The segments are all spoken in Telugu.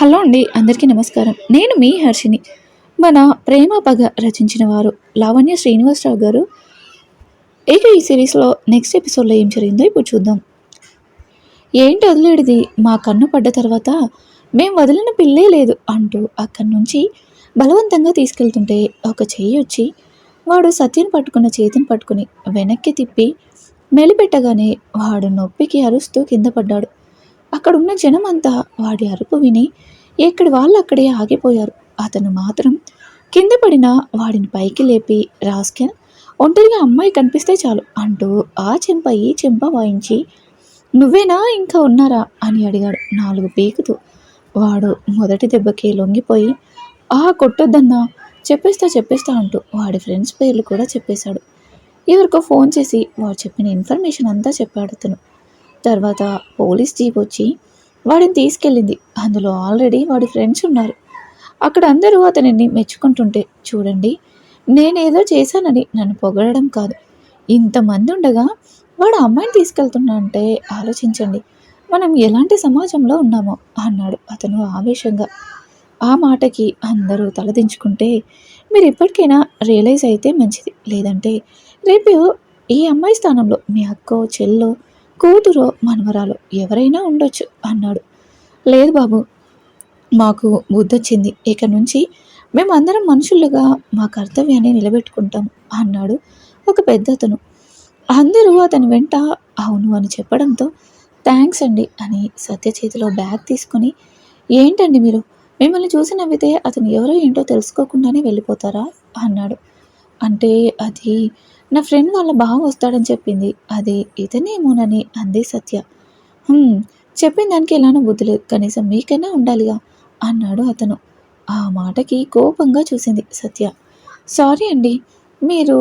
హలో అండి అందరికీ నమస్కారం. నేను మీ హర్షిని మన ప్రేమ పగ రచించిన వారు లావణ్య శ్రీనివాసరావు గారు. ఇక ఈ సిరీస్లో నెక్స్ట్ ఎపిసోడ్లో ఏం జరిగిందో ఇప్పుడు చూద్దాం. ఏంటి వదిలేడిది? మా కన్ను పడ్డ తర్వాత మేము వదిలిన పిల్లే లేదు అంటూ అక్కడి నుంచి బలవంతంగా తీసుకెళ్తుంటే ఒక చెయ్యి వచ్చి వాడు సత్యను పట్టుకున్న చేతిని పట్టుకుని వెనక్కి తిప్పి మెలిపెట్టగానే వాడు నొప్పికి అరుస్తూ కింద పడ్డాడు. అక్కడున్న జనమంతా వాడి అరుపు విని ఎక్కడి వాళ్ళు అక్కడే ఆగిపోయారు. అతను మాత్రం కింద పడిన వాడిని పైకి లేపి రాస్కెన్ ఒంటరిగా అమ్మాయి కనిపిస్తే చాలు అంటూ ఆ చెంప ఈ చెంప వాయించి నువ్వేనా ఇంకా ఉన్నారా? అని అడిగాడు. నాలుగు పీకుతూ వాడు మొదటి దెబ్బకి లొంగిపోయి ఆ కొట్టొద్దన్నా చెప్పేస్తా చెప్పేస్తా అంటూ వాడి ఫ్రెండ్స్ పేర్లు కూడా చెప్పేశాడు. ఎవరికో ఫోన్ చేసి వాడు చెప్పిన ఇన్ఫర్మేషన్ అంతా చెప్పాడు అతను. తర్వాత పోలీస్ జీప్ వచ్చి వాడిని తీసుకెళ్ళింది. అందులో ఆల్రెడీ వాడి ఫ్రెండ్స్ ఉన్నారు. అక్కడ అందరూ అతనిని మెచ్చుకుంటుంటే చూడండి నేనేదో చేశానని నన్ను పొగడడం కాదు. ఇంతమంది ఉండగా వాడు అమ్మాయిని తీసుకెళ్తున్నా అంటే ఆలోచించండి. మనం ఎలాంటి సమాజంలో ఉన్నామో అన్నాడు అతను ఆవేశంగా. ఆ మాటకి అందరూ తలదించుకుంటే మీరు ఇప్పటికైనా రియలైజ్ అయితే మంచిది. లేదంటే రేపు ఈ అమ్మాయి స్థానంలో మీ అక్కో చెల్లో కూతురో మనవరాలు ఎవరైనా ఉండొచ్చు అన్నాడు. లేదు బాబు మాకు బుద్ధొచ్చింది. ఇక నుంచి మేమందరం మనుషులుగా మా కర్తవ్యాన్ని నిలబెట్టుకుంటాం అన్నాడు ఒక పెద్ద అతను అందరూ అతని వెంట అవును అని చెప్పడంతో థ్యాంక్స్ అండి అని సత్య చేతిలో బ్యాగ్ తీసుకొని ఏంటండి మీరు? మిమ్మల్ని చూసి నవ్వితే అతను ఎవరో ఏంటో తెలుసుకోకుండానే వెళ్ళిపోతారా? అన్నాడు. అంటే అది నా ఫ్రెండ్ వాళ్ళ బావ వస్తాడని చెప్పింది. అది ఇతనేమోనని అంది సత్య. చెప్పిన దానికి ఎలానో బుద్ధి లేదు. కనీసం మీకైనా ఉండాలిగా అన్నాడు అతను. ఆ మాటకి కోపంగా చూసింది సత్య. సారీ అండి మీరు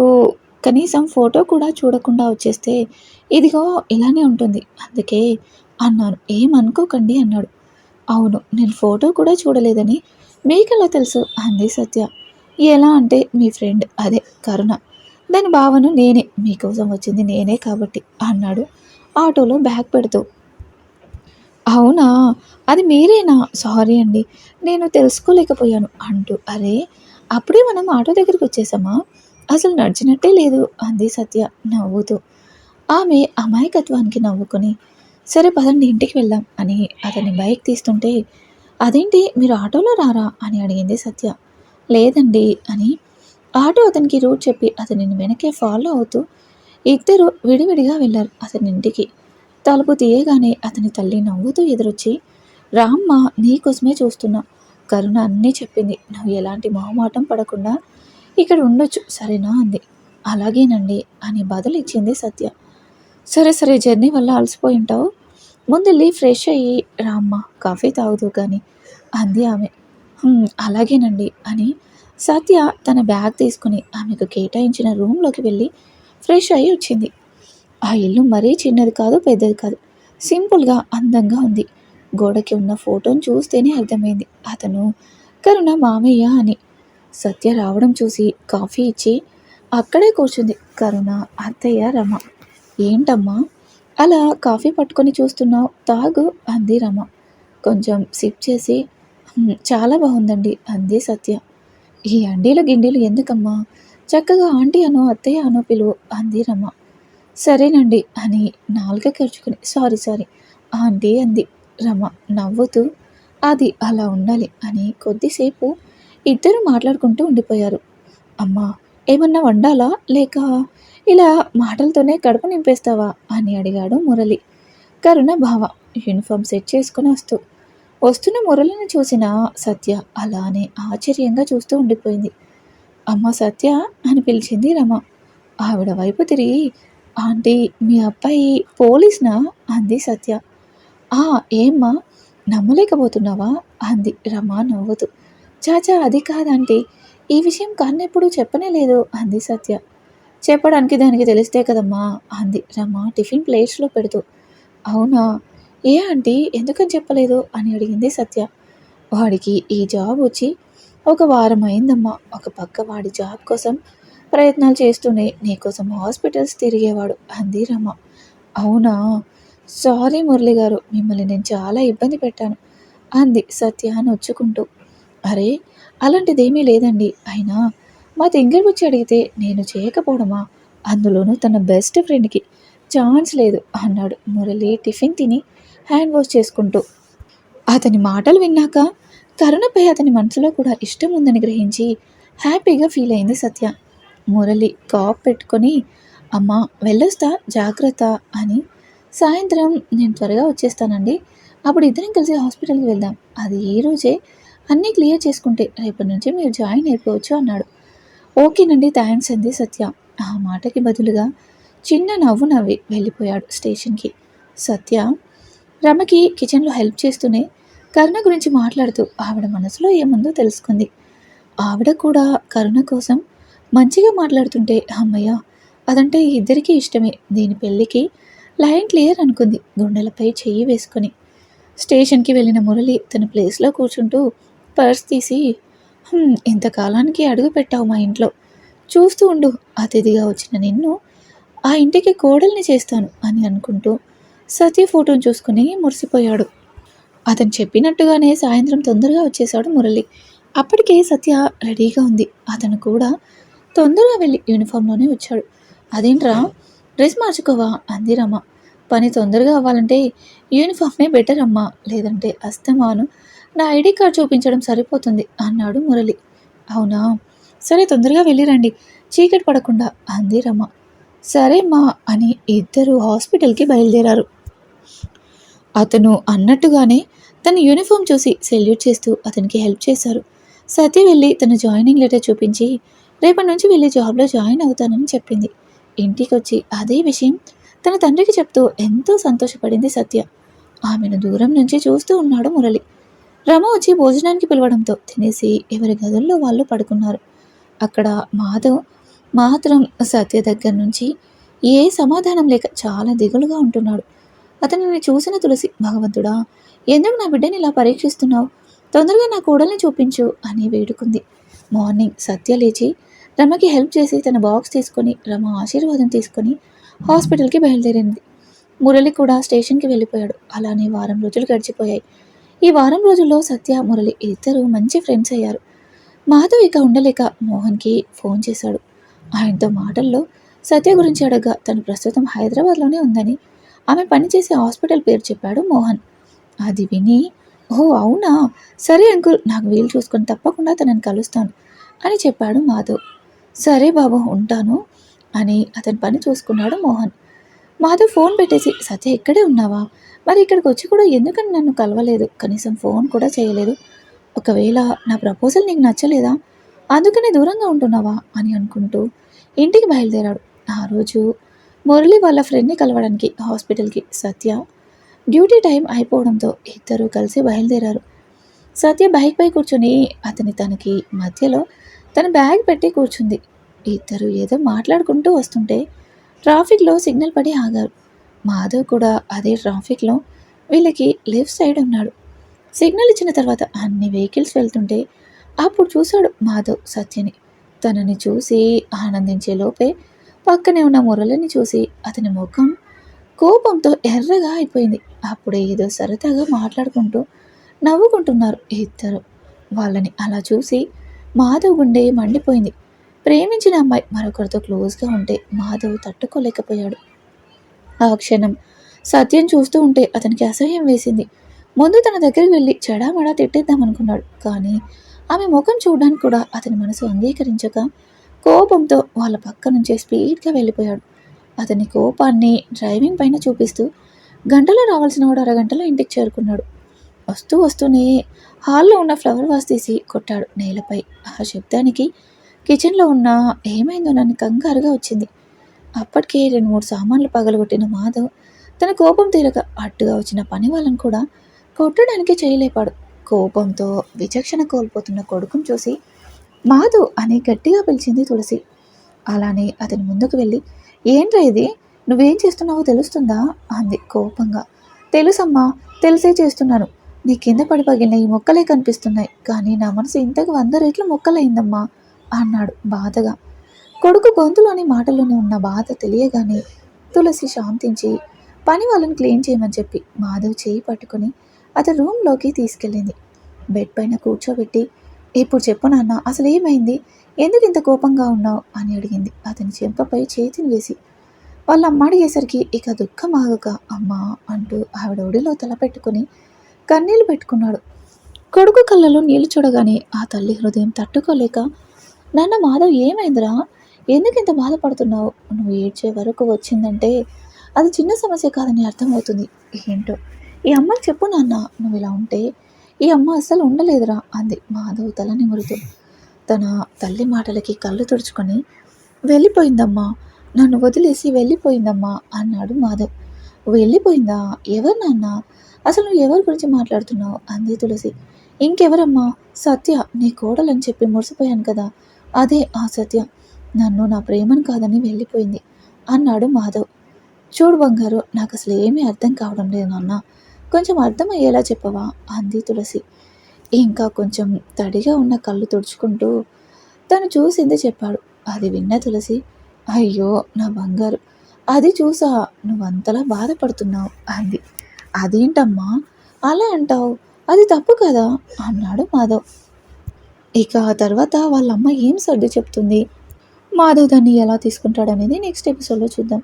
కనీసం ఫోటో కూడా చూడకుండా వచ్చేస్తే ఇదిగో ఇలానే ఉంటుంది. అందుకే అన్నాను. ఏమనుకోకండి అన్నాడు. అవును నేను ఫోటో కూడా చూడలేదని మీకెలా తెలుసు? అంది సత్య. ఎలా అంటే మీ ఫ్రెండ్ అదే కరుణ. దాని భావన నేనే మీకోసం వచ్చింది నేనే కాబట్టి అన్నాడు. ఆటోలో బ్యాగ్ పెడుతూ. అవునా? అది మీరేనా? సారీ అండి నేను తెలుసుకోలేకపోయాను అంటూ. అరే అప్పుడే మనం ఆటో దగ్గరికి వచ్చేసామా? అసలు నడిచినట్టే లేదు అంది సత్య నవ్వుతూ. ఆమె అమాయకత్వానికి నవ్వుకొని సరే పదండి ఇంటికి వెళ్దాం అని అతని బైక్ తీస్తుంటే అదేంటి మీరు ఆటోలో రారా అని అడిగింది సత్య. లేదండి అని ఆటో అతనికి రూట్ చెప్పి అతనిని వెనకే ఫాలో అవుతూ ఇద్దరు విడివిడిగా వెళ్ళారు అతని ఇంటికి తలుపు తీయగానే అతని తల్లి నవ్వుతూ ఎదురొచ్చి రామ్మ నీకోసమే చూస్తున్నా. కరుణ అన్నీ చెప్పింది. నువ్వు ఎలాంటి మొహమాటం పడకుండా ఇక్కడ ఉండొచ్చు. సరేనా? అంది. అలాగేనండి అని బదులిచ్చింది సత్య. సరే సరే జర్నీ వల్ల అలసిపోయి ఉంటావు. ముందెళ్ళి ఫ్రెష్ అయ్యి రామ్మ కాఫీ తాగుదు కానీ అంది ఆమె. అలాగేనండి అని సత్య తన బ్యాగ్ తీసుకుని ఆమెకు కేటాయించిన రూమ్లోకి వెళ్ళి ఫ్రెష్ అయ్యి వచ్చింది. ఆ ఇల్లు మరీ చిన్నది కాదు పెద్దది కాదు. సింపుల్గా అందంగా ఉంది. గోడకి ఉన్న ఫోటోని చూస్తేనే అర్థమైంది. అతను కరుణ మామయ్య అని. సత్య రావడం చూసి కాఫీ ఇచ్చి అక్కడే కూర్చుంది. కరుణ అత్తయ్య రమ. ఏంటమ్మా? అలా కాఫీ పట్టుకొని చూస్తున్నావు? తాగు అంది రమ. కొంచెం సిప్ చేసి. చాలా బాగుందండి అంది సత్య. ఈ అండీలు గిండీలు ఎందుకమ్మా? చక్కగా ఆంటీ అనో అత్తయ్య అనో పిలువు. అంది రమ్మ సరేనండి అని నాలుక కరుచుకుని సారీ సారీ. ఆంటీ అంది. రమ నవ్వుతూ అది అలా ఉండాలి అని కొద్దిసేపు ఇద్దరు మాట్లాడుకుంటూ ఉండిపోయారు. అమ్మా ఏమన్నా వండాలా? లేక ఇలా మాటలతోనే కడుపు నింపేస్తావా? అని అడిగాడు మురళి. కరుణ భావ యూనిఫామ్ సెట్ చేసుకుని వస్తూ వస్తున్న మురళిని చూసిన సత్య అలానే ఆశ్చర్యంగా చూస్తూ ఉండిపోయింది. అమ్మ సత్య అని పిలిచింది రమ. ఆవిడ వైపు తిరిగి ఆంటీ మీ అబ్బాయి పోలీస్నా? అంది సత్య. ఆ ఏమ్మా నమ్మలేకపోతున్నావా? అంది రమ నవ్వుతూ. చాచా అది కాదంటే ఈ విషయం కన్నెప్పుడు చెప్పనే లేదు అంది సత్య. చెప్పడానికి దానికి తెలిస్తే కదమ్మా అంది రమ టిఫిన్ ప్లేట్స్లో పెడుతూ. అవునా? ఏ ఆంటీ ఎందుకని చెప్పలేదు అని అడిగింది సత్య. వాడికి ఈ జాబ్ వచ్చి ఒక వారం అయిందమ్మా ఒక పక్క వాడి జాబ్ కోసం ప్రయత్నాలు చేస్తూనే నీకోసం హాస్పిటల్స్ తిరిగేవాడు అంది రమ. అవునా? సారీ మురళి గారు మిమ్మల్ని నేను చాలా ఇబ్బంది పెట్టాను అంది సత్య నొచ్చుకుంటూ. అరే అలాంటిదేమీ లేదండి. అయినా మా దగ్గర వచ్చి అడిగితే నేను చేయకపోవడమా? అందులోనూ తన బెస్ట్ ఫ్రెండ్కి ఛాన్స్ లేదు అన్నాడు మురళి టిఫిన్ తిని హ్యాండ్ వాష్ చేసుకుంటూ. అతని మాటలు విన్నాక కరుణపై అతని మనసులో కూడా ఇష్టం ఉందని గ్రహించి హ్యాపీగా ఫీల్ అయింది సత్య. మురళి కాప్ పెట్టుకొని అమ్మ వెళ్ళొస్తా జాగ్రత్త అని. సాయంత్రం నేను త్వరగా వచ్చేస్తానండి. అప్పుడు ఇద్దరం కలిసి హాస్పిటల్కి వెళ్దాం. అది ఈ రోజే. అన్నీ క్లియర్ చేసుకుంటే రేపటి నుంచి మీరు జాయిన్ అయిపోవచ్చు అన్నాడు. ఓకేనండి థ్యాంక్స్ అంది సత్య. ఆ మాటకి బదులుగా చిన్న నవ్వు నవ్వి వెళ్ళిపోయాడు స్టేషన్కి. సత్య రమకి కిచెన్లో హెల్ప్ చేస్తూనే కరుణ గురించి మాట్లాడుతూ ఆవిడ మనసులో ఏముందో తెలుసుకుంది. ఆవిడ కూడా కరుణ కోసం మంచిగా మాట్లాడుతుంటే అమ్మయ్య అదంటే ఇద్దరికీ ఇష్టమే. దీని పెళ్ళికి లైన్ క్లియర్ అనుకుంది గుండెలపై చెయ్యి వేసుకొని. స్టేషన్కి వెళ్ళిన మురళి తన ప్లేస్లో కూర్చుంటూ పర్స్ తీసి ఇంతకాలానికి అడుగు పెట్టావు మా ఇంట్లో. చూస్తూ ఉండు అతిథిగా వచ్చిన నిన్ను ఆ ఇంటికి కోడల్ని చేస్తాను అని అనుకుంటూ సతీ ఫోటోను చూసుకుని మురిసిపోయాడు. అతను చెప్పినట్టుగానే సాయంత్రం తొందరగా వచ్చేశాడు మురళి. అప్పటికే సత్య రెడీగా ఉంది. అతను కూడా తొందరగా వెళ్ళి యూనిఫామ్లోనే వచ్చాడు. అదేంట్రా? డ్రెస్ మార్చుకోవా? అంది రమ. పని తొందరగా అవ్వాలంటే యూనిఫామ్నే బెటర్ అమ్మా. లేదంటే అస్తమాను. నా ఐడి కార్డ్ చూపించడం సరిపోతుంది అన్నాడు మురళి. అవునా? సరే తొందరగా వెళ్ళిరండి చీకటి పడకుండా అంది రమ. సరే మా అని ఇద్దరు హాస్పిటల్కి బయలుదేరారు. అతను అన్నట్టుగానే తన యూనిఫామ్ చూసి సెల్యూట్ చేస్తూ అతనికి హెల్ప్ చేశారు. సత్య వెళ్ళి తన జాయినింగ్ లెటర్ చూపించి రేపటి నుంచి వెళ్ళి జాబ్లో జాయిన్ అవుతానని చెప్పింది. ఇంటికి వచ్చి అదే విషయం తన తండ్రికి చెప్తూ ఎంతో సంతోషపడింది సత్య. ఆమెను దూరం నుంచి చూస్తూ ఉన్నాడు మురళి. రమ వచ్చి భోజనానికి పిలవడంతో తినేసి ఎవరి గదుల్లో వాళ్ళు పడుకున్నారు. అక్కడ మాధవ్ మాత్రం సత్య దగ్గర నుంచి ఏ సమాధానం లేక చాలా దిగులుగా ఉంటున్నాడు. అతనిని చూసిన తులసి భగవంతుడా ఎందుకు నా బిడ్డని ఇలా పరీక్షిస్తున్నావు? తొందరగా నా కోడల్ని చూపించు అని వేడుకుంది. మార్నింగ్ సత్య లేచి రమకి హెల్ప్ చేసి తన బాక్స్ తీసుకొని రమ ఆశీర్వాదం తీసుకొని హాస్పిటల్కి బయలుదేరింది. మురళి కూడా స్టేషన్కి వెళ్ళిపోయాడు. అలానే వారం రోజులు గడిచిపోయాయి. ఈ వారం రోజుల్లో సత్య మురళి ఇద్దరు మంచి ఫ్రెండ్స్ అయ్యారు. మాధవ్ ఇక ఉండలేక మోహన్కి ఫోన్ చేశాడు. ఆయనతో మాటల్లో సత్య గురించి అడగగా తను ప్రస్తుతం హైదరాబాద్లోనే ఉందని ఆమె పనిచేసే హాస్పిటల్ పేరు చెప్పాడు మోహన్. అది విని ఓ అవునా? సరే అంకుల్ నాకు వీలు చూసుకొని తప్పకుండా తనని కలుస్తాను అని చెప్పాడు మాధవ్. సరే బాబు ఉంటాను అని అతని పని చూసుకున్నాడు మోహన్. మాధవ్ ఫోన్ పెట్టేసి సత్య ఇక్కడే ఉన్నావా? మరి ఇక్కడికి వచ్చి కూడా ఎందుకని నన్ను కలవలేదు? కనీసం ఫోన్ కూడా చేయలేదు. ఒకవేళ నా ప్రపోజల్ నీకు నచ్చలేదా? అందుకనే దూరంగా ఉంటున్నావా? అని అనుకుంటూ ఇంటికి బయలుదేరాడు. ఆ రోజు మురళి వాళ్ళ ఫ్రెండ్ని కలవడానికి హాస్పిటల్కి సత్య డ్యూటీ టైం అయిపోవడంతో ఇద్దరు కలిసి బయలుదేరారు. సత్య బైక్పై కూర్చుని కూర్చొని అతని తనకి మధ్యలో తన బ్యాగ్ పెట్టి కూర్చుంది. ఇద్దరు ఏదో మాట్లాడుకుంటూ వస్తుంటే ట్రాఫిక్లో సిగ్నల్ పడి ఆగారు. మాధవ్ కూడా అదే ట్రాఫిక్లో వీళ్ళకి లెఫ్ట్ సైడ్ ఉన్నాడు. సిగ్నల్ ఇచ్చిన తర్వాత అన్ని వెహికల్స్ వెళ్తుంటే అప్పుడు చూశాడు మాధవ్ సత్యని. తనని చూసి ఆనందించే లోపే పక్కనే ఉన్న మురళిని చూసి అతని ముఖం కోపంతో ఎర్రగా అయిపోయింది. అప్పుడే ఏదో సరదాగా మాట్లాడుకుంటూ నవ్వుకుంటున్నారు ఇద్దరు. వాళ్ళని అలా చూసి మాధవ్ గుండె మండిపోయింది. ప్రేమించిన అమ్మాయి మరొకరితో క్లోజ్గా ఉంటే మాధవ్ తట్టుకోలేకపోయాడు. ఆ క్షణం సత్యం చూస్తూ ఉంటే అతనికి అసహ్యం వేసింది. ముందు తన దగ్గరికి వెళ్ళి చెడామడా తిట్టేద్దామనుకున్నాడు. కానీ ఆమె ముఖం చూడడానికి కూడా అతని మనసు అంగీకరించక కోపంతో వాళ్ళ పక్క నుంచే స్పీడ్గా వెళ్ళిపోయాడు. అతని కోపాన్ని డ్రైవింగ్ పైన చూపిస్తూ గంటలో రావాల్సిన వాడు అరగంటలో ఇంటికి చేరుకున్నాడు. వస్తూ వస్తూనే హాల్లో ఉన్న ఫ్లవర్ వాస్ తీసి కొట్టాడు నేలపై. ఆ శబ్దానికి కిచెన్లో ఉన్న ఏమైందో నన్ను కంగారుగా వచ్చింది. అప్పటికే రెండు మూడు సామాన్లు పగలగొట్టిన మాధవ్ తన కోపం తీరక అడ్డుగా వచ్చిన పని వాళ్ళని కూడా కొట్టడానికి చేయలేపాడు. కోపంతో విచక్షణ కోల్పోతున్న కొడుకును చూసి మాధు అని గట్టిగా పిలిచింది తులసి. అలానే అతని ముందుకు వెళ్ళి ఏంట్రా ఇది? నువ్వేం చేస్తున్నావో తెలుస్తుందా? అంది కోపంగా. తెలుసమ్మా తెలిసే చేస్తున్నాను. నీ కింద పడి పగిలిన ఈ మొక్కలే కనిపిస్తున్నాయి. కానీ నా మనసు ఇంతకు వంద రెట్లు మొక్కలైందమ్మా అన్నాడు బాధగా. కొడుకు గొంతులోని మాటల్లోనే ఉన్న బాధ తెలియగానే తులసి శాంతించి పని వాళ్ళని క్లీన్ చేయమని చెప్పి మాధవ్ చేయి పట్టుకొని అతని రూమ్లోకి తీసుకెళ్ళింది. బెడ్ పైన కూర్చోబెట్టి ఇప్పుడు చెప్పు నాన్న అసలు ఏమైంది? ఎందుకు ఇంత కోపంగా ఉన్నావు? అని అడిగింది. అతని చెంపపై చేతిని వేసి వాళ్ళ అమ్మ అడిగేసరికి ఇక దుఃఖం ఆగక అమ్మా అంటూ ఆవిడ ఒడిలో తల పెట్టుకుని కన్నీళ్ళు పెట్టుకున్నాడు. కొడుకు కళ్ళలో నీళ్ళు చూడగానే ఆ తల్లి హృదయం తట్టుకోలేక నాన్న మాధవ్ ఏమైందిరా? ఎందుకు ఇంత బాధపడుతున్నావు? నువ్వు ఏడ్చే వరకు వచ్చిందంటే అది చిన్న సమస్య కాదని అర్థమవుతుంది ఏంటో. ఈ అమ్మకి చెప్పు నాన్న నువ్వు ఇలా ఉంటే ఈ అమ్మ అస్సలు ఉండలేదురా అంది మాధవ్ తల నిమురుతూ తన తల్లి మాటలకి కళ్ళు తుడుచుకొని వెళ్ళిపోయిందమ్మా నన్ను వదిలేసి వెళ్ళిపోయిందమ్మా అన్నాడు మాధవ్. వెళ్ళిపోయిందా? ఎవరు నాన్న? అసలు నువ్వు ఎవరి గురించి మాట్లాడుతున్నావు? అంది తులసి. ఇంకెవరమ్మా? సత్య నీ కోడలని చెప్పి మురిసిపోయాను కదా. అదే ఆ సత్య. నన్ను నా ప్రేమను కాదని వెళ్ళిపోయింది అన్నాడు మాధవ్. చూడు బంగారు నాకు అసలు ఏమీ అర్థం కావడం లేదు నాన్న. కొంచెం అర్థమయ్యేలా చెప్పవా? అంది తులసి. ఇంకా కొంచెం తడిగా ఉన్న కళ్ళు తుడుచుకుంటూ తను చూసింది చెప్పాడు. అది విన్న తులసి అయ్యో నా బంగారు. అది చూసా. నువ్వంతలా బాధపడుతున్నావు అంది. అదేంటమ్మా? అలా అంటావు. అది తప్పు కదా? అన్నాడు మాధవ్. ఇక ఆ తర్వాత వాళ్ళమ్మ ఏం సర్ది చెప్తుంది? మాధవ్ దాన్ని ఎలా తీసుకుంటాడనేది నెక్స్ట్ ఎపిసోడ్లో చూద్దాం.